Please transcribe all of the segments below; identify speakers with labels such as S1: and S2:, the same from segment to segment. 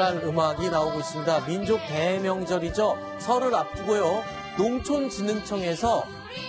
S1: 자, 설날 음악이 나오고 있습니다. 민족 대명절이죠. 설을 앞두고요. 농촌진흥청에서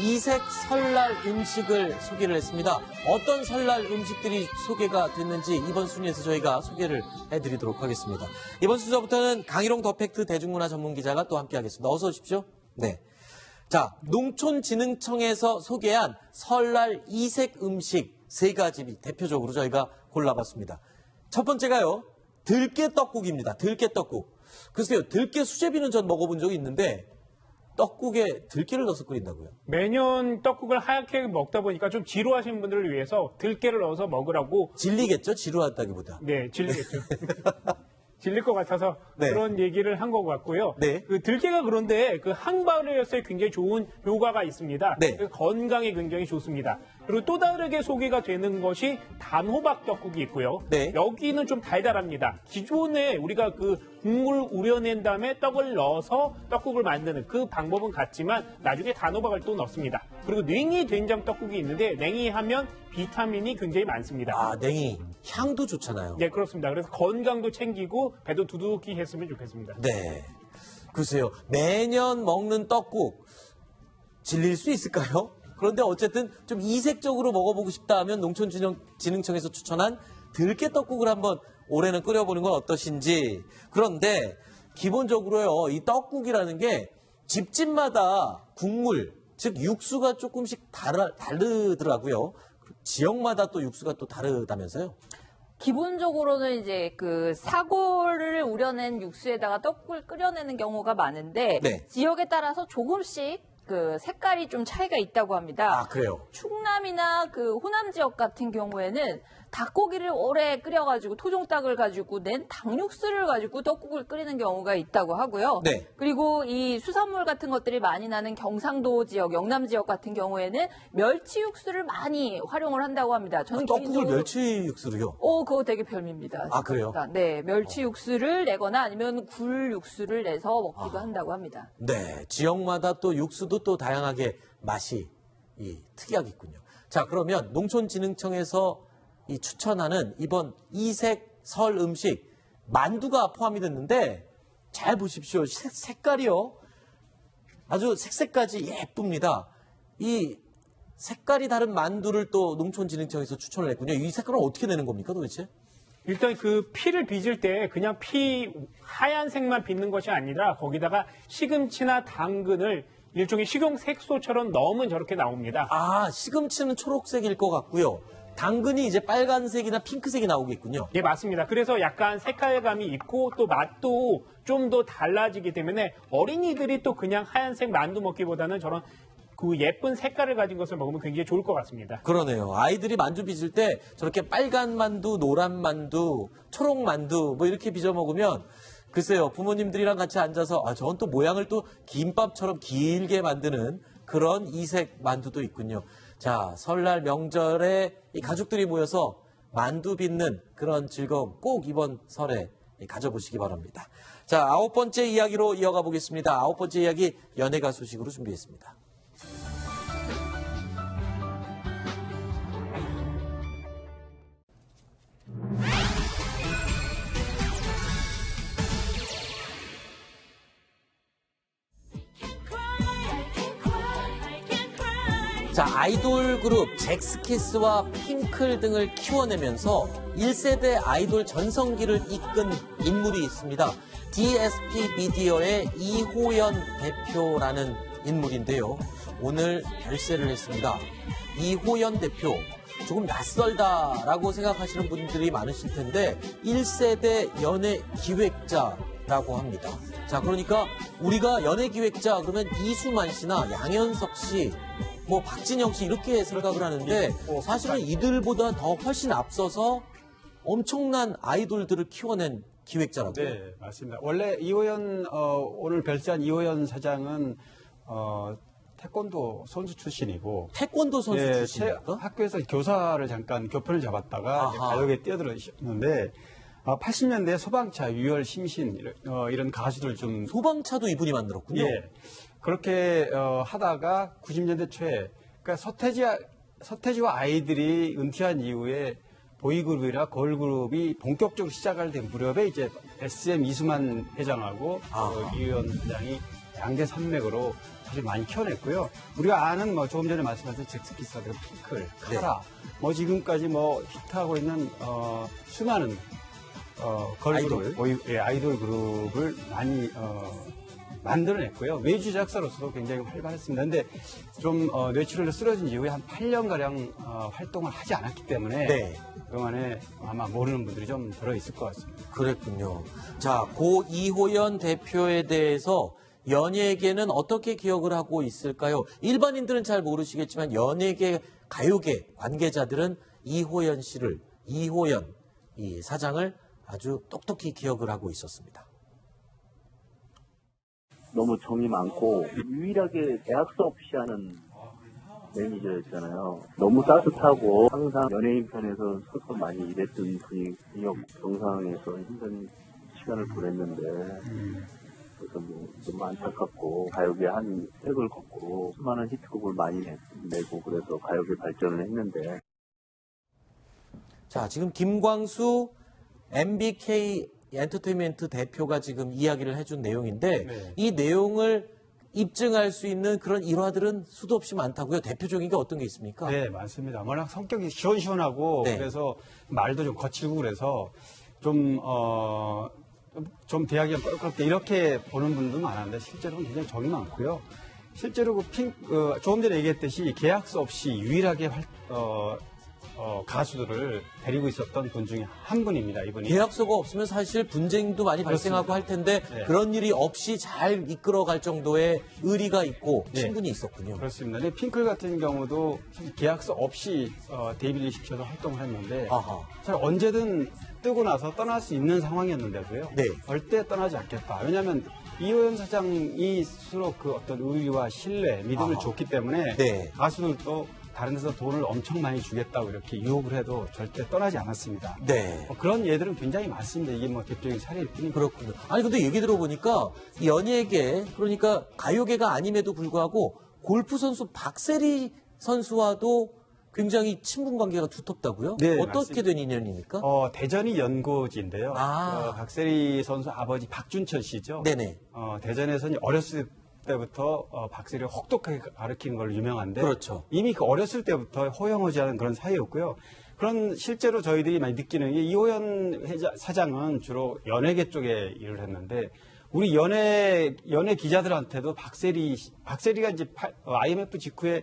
S1: 이색 설날 음식을 소개를 했습니다. 어떤 설날 음식들이 소개가 됐는지 이번 순위에서 저희가 소개를 해드리도록 하겠습니다. 이번 순서부터는 강희롱 더팩트 대중문화 전문 기자가 또 함께하겠습니다. 어서 오십시오. 네. 자, 농촌진흥청에서 소개한 설날 이색 음식 세 가지 대표적으로 저희가 골라봤습니다. 첫 번째가요, 들깨 떡국입니다. 들깨 떡국. 글쎄요, 들깨 수제비는 전 먹어본 적이 있는데, 떡국에 들깨를 넣어서 끓인다고요?
S2: 매년 떡국을 하얗게 먹다 보니까 좀 지루하신 분들을 위해서 들깨를 넣어서 먹으라고
S1: 질리겠죠? 지루하다기보다.
S2: 네 질리겠죠. 질릴 것 같아서
S1: 네.
S2: 그런 얘기를 한 것 같고요.
S1: 네.
S2: 그 들깨가 그런데 그 항발효에 굉장히 좋은 효과가 있습니다.
S1: 네.
S2: 그 건강에 굉장히 좋습니다. 그리고 또 다르게 소개가 되는 것이 단호박 떡국이 있고요.
S1: 네.
S2: 여기는 좀 달달합니다. 기존에 우리가 그 국물 우려낸 다음에 떡을 넣어서 떡국을 만드는 그 방법은 같지만 나중에 단호박을 또 넣습니다. 그리고 냉이 된장 떡국이 있는데 냉이 하면 비타민이 굉장히 많습니다.
S1: 아, 냉이. 향도 좋잖아요.
S2: 네, 그렇습니다. 그래서 건강도 챙기고 배도 두둑히 했으면 좋겠습니다.
S1: 네. 글쎄요, 매년 먹는 떡국, 질릴 수 있을까요? 그런데 어쨌든 좀 이색적으로 먹어보고 싶다 하면 농촌진흥청에서 추천한 들깨 떡국을 한번 올해는 끓여보는 건 어떠신지. 그런데 기본적으로요, 이 떡국이라는 게 집집마다 국물, 즉 육수가 조금씩 다르, 다르더라고요. 지역마다 또 육수가 또 다르다면서요?
S3: 기본적으로는 이제 그 사골을 우려낸 육수에다가 떡국을 끓여내는 경우가 많은데
S1: 네.
S3: 지역에 따라서 조금씩 그 색깔이 좀 차이가 있다고 합니다.
S1: 아, 그래요?
S3: 충남이나 그 호남 지역 같은 경우에는 닭고기를 오래 끓여가지고 토종닭을 가지고 낸 닭육수를 가지고 떡국을 끓이는 경우가 있다고 하고요.
S1: 네.
S3: 그리고 이 수산물 같은 것들이 많이 나는 경상도 지역, 영남 지역 같은 경우에는 멸치 육수를 많이 활용을 한다고 합니다. 저는
S1: 아, 떡국을 멸치 육수로요?
S3: 오, 그거 되게 별미입니다.
S1: 아, 그래요?
S3: 네, 멸치 육수를 내거나 아니면 굴 육수를 내서 먹기도 한다고 합니다.
S1: 네, 지역마다 또 육수도 또 다양하게 맛이 이, 특이하겠군요. 자, 그러면 농촌진흥청에서 이 추천하는 이번 이색 설 음식 만두가 포함이 됐는데 잘 보십시오. 색- 색깔이요. 아주 색색까지 예쁩니다. 이 색깔이 다른 만두를 또 농촌진흥청에서 추천을 했군요. 이 색깔은 어떻게 내는 겁니까 도대체?
S2: 일단 그 피를 빚을 때 그냥 피 하얀색만 빚는 것이 아니라 거기다가 시금치나 당근을 일종의 식용 색소처럼 넣으면 저렇게 나옵니다.
S1: 아, 시금치는 초록색일 것 같고요. 당근이 이제 빨간색이나 핑크색이 나오겠군요.
S2: 예, 맞습니다. 그래서 약간 색깔감이 있고 또 맛도 좀 더 달라지기 때문에 어린이들이 또 그냥 하얀색 만두 먹기보다는 저런 그 예쁜 색깔을 가진 것을 먹으면 굉장히 좋을 것 같습니다.
S1: 그러네요. 아이들이 만두 빚을 때 저렇게 빨간 만두, 노란 만두, 초록 만두 뭐 이렇게 빚어 먹으면 글쎄요. 부모님들이랑 같이 앉아서 아, 저건 또 모양을 또 김밥처럼 길게 만드는 그런 이색 만두도 있군요. 자, 설날 명절에 이 가족들이 모여서 만두 빚는 그런 즐거움 꼭 이번 설에 가져보시기 바랍니다. 자, 아홉 번째 이야기로 이어가 보겠습니다. 아홉 번째 이야기 연예가 소식으로 준비했습니다. 자, 아이돌 그룹 잭스키스와 핑클 등을 키워내면서 1세대 아이돌 전성기를 이끈 인물이 있습니다. DSP 미디어의 이호연 대표라는 인물인데요. 오늘 별세를 했습니다. 이호연 대표, 조금 낯설다라고 생각하시는 분들이 많으실 텐데 1세대 연예 기획자라고 합니다. 자, 그러니까 우리가 연예 기획자 그러면 이수만 씨나 양현석 씨, 뭐 박진영 씨 이렇게 생각을 하는데 사실은 이들보다 더 훨씬 앞서서 엄청난 아이돌들을 키워낸 기획자라고요.
S4: 네, 맞습니다. 원래 이호연 어, 오늘 별세한 이호연 사장은 어, 태권도 선수 출신이고
S1: 태권도 선수
S4: 예,
S1: 출신입니까?
S4: 태- 학교에서 교사를 잠깐 교편을 잡았다가. 가요계에 뛰어들었는데 어, 80년대 소방차, 유열, 심신 이런, 어, 이런 가수들 좀
S1: 소방차도 이분이 만들었군요.
S4: 예. 그렇게 어, 하다가 90년대 초에 그러니까 서태지 서태지와 아이들이 은퇴한 이후에 보이그룹이나 걸그룹이 본격적으로 시작할 때 무렵에 이제 SM 이수만 회장하고
S1: 아.
S4: 어, 이의원 회장이 양대 산맥으로 사실 많이 키워냈고요. 우리가 아는 뭐 조금 전에 말씀하신 잭스키스라든가 핑클,
S1: 네.
S4: 카라, 뭐 지금까지 뭐 히트하고 있는 어, 수많은 어, 걸그룹,
S1: 아이돌.
S4: 보이, 예, 아이돌 그룹을 많이 어, 만들어냈고요. 외주 작사로서도 굉장히 활발했습니다. 근데 좀 어, 뇌출혈로 쓰러진 이후에 한 8년가량 어, 활동을 하지 않았기 때문에
S1: 네.
S4: 그동안에 아마 모르는 분들이 좀 들어있을 것 같습니다.
S1: 그랬군요. 자, 고 이호연 대표에 대해서 연예계는 어떻게 기억을 하고 있을까요? 일반인들은 잘 모르시겠지만 연예계, 가요계 관계자들은 이호연 씨를, 이호연 이 사장을 아주 똑똑히 기억을 하고 있었습니다.
S5: 너무 정이 많고 유일하게 계약서 없이 하는 매니저였잖아요. 너무 따뜻하고 항상 연예인 편에서 서서 많이 일했던 분이 경력 정상에서 힘든 시간을 보냈는데 그래서 뭐 너무 안타깝고 가요계 한 획을 걷고 수많은 히트곡을 많이 내- 내고 그래서 가요계 발전을 했는데
S1: 자, 지금 김광수 MBK 엔터테인먼트 대표가 지금 이야기를 해준 내용인데
S4: 네.
S1: 이 내용을 입증할 수 있는 그런 일화들은 수도 없이 많다고요. 대표적인 게 어떤 게 있습니까?
S4: 네, 많습니다. 워낙 성격이 시원시원하고
S1: 네.
S4: 그래서 말도 좀 거칠고 그래서 좀, 어, 좀- 좀 대하기가 껄끄럽게 이렇게 보는 분도 많은데 실제로는 굉장히 정이 많고요. 실제로 그 핑, 그 조금 전에 얘기했듯이 계약서 없이 유일하게 활, 어, 어, 가수들을 데리고 있었던 분 중에 한 분입니다. 이분이.
S1: 계약서가 없으면 사실 분쟁도 많이 발생하고 할 텐데
S4: 네.
S1: 그런 일이 없이 잘 이끌어갈 정도의 의리가 있고
S4: 네.
S1: 친분이 있었군요.
S4: 그렇습니다. 근데 핑클 같은 경우도 계약서 없이 어, 데뷔를 시켜서 활동을 했는데
S1: 아하.
S4: 사실 언제든 뜨고 나서 떠날 수 있는 상황이었는데도요.
S1: 네.
S4: 절대 떠나지 않겠다. 왜냐하면 이호연 사장이 스스로 그 어떤 의리와 신뢰, 믿음을
S1: 아하.
S4: 줬기 때문에
S1: 네.
S4: 가수들도 다른 데서 돈을 엄청 많이 주겠다고 이렇게 유혹을 해도 절대 떠나지 않았습니다.
S1: 네.
S4: 뭐 그런 예들은 굉장히 많습니다. 이게 뭐 대표적인 사례일 뿐이고.
S1: 그렇군요. 아니 근데 얘기 들어보니까 연예계 그러니까 가요계가 아님에도 불구하고 골프 선수 박세리 선수와도 굉장히 친분 관계가 두텁다고요?
S4: 네,
S1: 어떻게
S4: 맞습니다.
S1: 된 인연입니까?
S4: 어, 대전이 연고지인데요.
S1: 아.
S4: 어, 박세리 선수 아버지 박준철 씨죠.
S1: 네네.
S4: 어, 대전에서는 어렸을 때부터 어, 박세리를 혹독하게 가르치는 걸로 유명한데
S1: 그렇죠.
S4: 이미 그 어렸을 때부터 호영호지하는 그런 사이였고요. 그런 실제로 저희들이 많이 느끼는 게 이호연 회자- 사장은 주로 연예계 쪽에 일을 했는데 우리 연예 연예 기자들한테도 박세리 씨- 박세리가 이제 팔- 어, IMF 직후에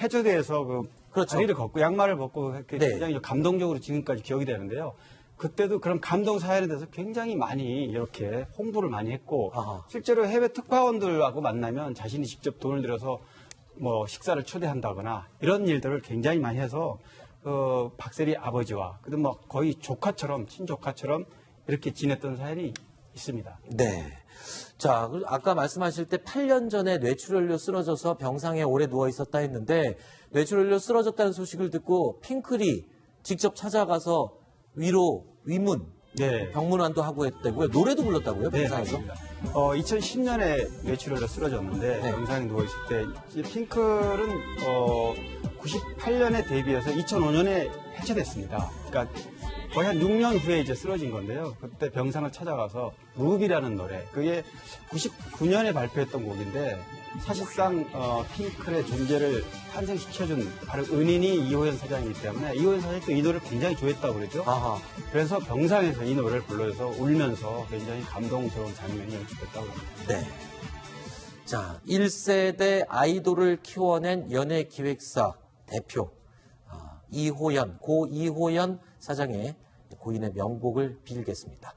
S4: 해저대에서 그
S1: 그렇죠.
S4: 다리를 걷고 양말을 벗고
S1: 네.
S4: 굉장히 감동적으로 지금까지 기억이 되는데요. 그때도 그런 감동 사연에 대해서 굉장히 많이 이렇게 홍보를 많이 했고
S1: 아하.
S4: 실제로 해외 특파원들하고 만나면 자신이 직접 돈을 들여서 뭐 식사를 초대한다거나 이런 일들을 굉장히 많이 해서 그 박세리 아버지와 그도 뭐 거의 조카처럼 친조카처럼 이렇게 지냈던 사연이 있습니다.
S1: 네. 자, 그 아까 말씀하실 때 8년 전에 뇌출혈로 쓰러져서 병상에 오래 누워 있었다 했는데 뇌출혈로 쓰러졌다는 소식을 듣고 핑클이 직접 찾아가서 위로 위문
S4: 네.
S1: 병문안도 하고 했다고요. 노래도 불렀다고요.
S4: 네,
S1: 병상에서.
S4: 맞습니다. 어, 2010년에 뇌출혈로 쓰러졌는데
S1: 네.
S4: 병상에 누워 있을 때이 핑클은 어, 98년에 데뷔해서 2005년에 해체됐습니다. 그러니까 거의 한 6년 후에 이제 쓰러진 건데요. 그때 병상을 찾아가서 루비라는 노래 그게 99년에 발표했던 곡인데 사실상 어, 핑클의 존재를 탄생시켜준 바로 은인이 이호연 사장이기 때문에 이호연 사장이 또 이 노래를 굉장히 좋아했다고 그러죠.
S1: 아하.
S4: 그래서 병상에서 이 노래를 불러서 울면서 굉장히 감동스러운 장면이 연출됐다고 합니다.
S1: 네. 자, 1세대 아이돌을 키워낸 연예기획사 대표 아, 이호연, 고 이호연 사장의 고인의 명복을 빌겠습니다.